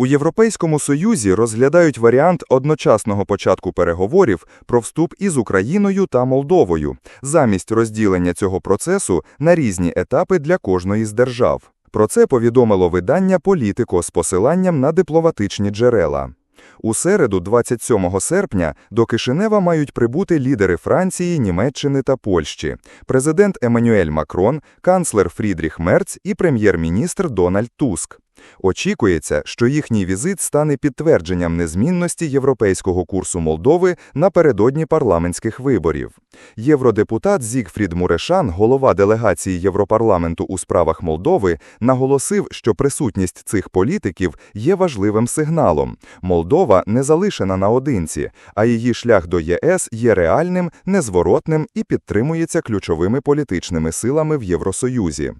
У Європейському Союзі розглядають варіант одночасного початку переговорів про вступ із Україною та Молдовою, замість розділення цього процесу на різні етапи для кожної з держав. Про це повідомило видання «Політико» з посиланням на дипломатичні джерела. У середу, 27 серпня, до Кишинева мають прибути лідери Франції, Німеччини та Польщі, президент Еммануель Макрон, канцлер Фрідріх Мерц і прем'єр-міністр Дональд Туск. Очікується, що їхній візит стане підтвердженням незмінності європейського курсу Молдови напередодні парламентських виборів. Євродепутат Зігфрід Мурешан, голова делегації Європарламенту у справах Молдови, наголосив, що присутність цих політиків є важливим сигналом. Молдова не залишена наодинці, а її шлях до ЄС є реальним, незворотним і підтримується ключовими політичними силами в Євросоюзі.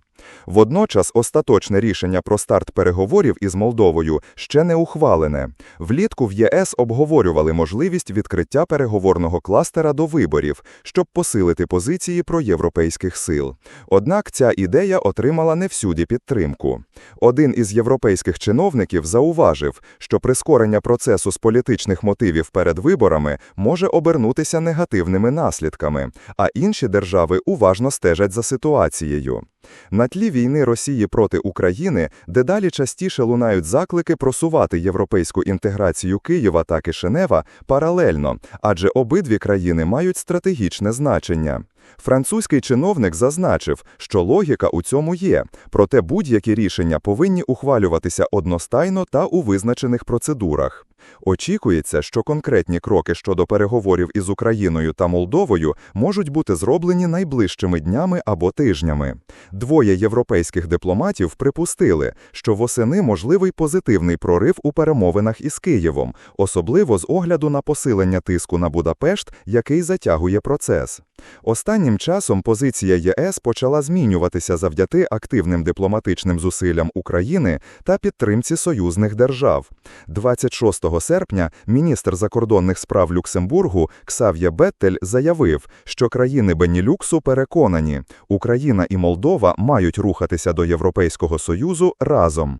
Водночас остаточне рішення про старт переговорів із Молдовою ще не ухвалене. Влітку в ЄС обговорювали можливість відкриття переговорного кластера до виборів, щоб посилити позиції проєвропейських сил. Однак ця ідея отримала не всюди підтримку. Один із європейських чиновників зауважив, що прискорення процесу з політичних мотивів перед виборами може обернутися негативними наслідками, а інші держави уважно стежать за ситуацією. На тлі війни Росії проти України дедалі частіше лунають заклики просувати європейську інтеграцію Києва та Кишинева паралельно, адже обидві країни мають стратегічне значення. Французький чиновник зазначив, що логіка у цьому є, проте будь-які рішення повинні ухвалюватися одностайно та у визначених процедурах. Очікується, що конкретні кроки щодо переговорів із Україною та Молдовою можуть бути зроблені найближчими днями або тижнями. Двоє європейських дипломатів припустили, що восени можливий позитивний прорив у перемовинах із Києвом, особливо з огляду на посилення тиску на Будапешт, який затягує процес. Останнім часом позиція ЄС почала змінюватися завдяки активним дипломатичним зусиллям України та підтримці союзних держав. 26 серпня міністр закордонних справ Люксембургу Ксав'я Беттель заявив, що країни Бенілюксу переконані, Україна і Молдова мають рухатися до Європейського Союзу разом.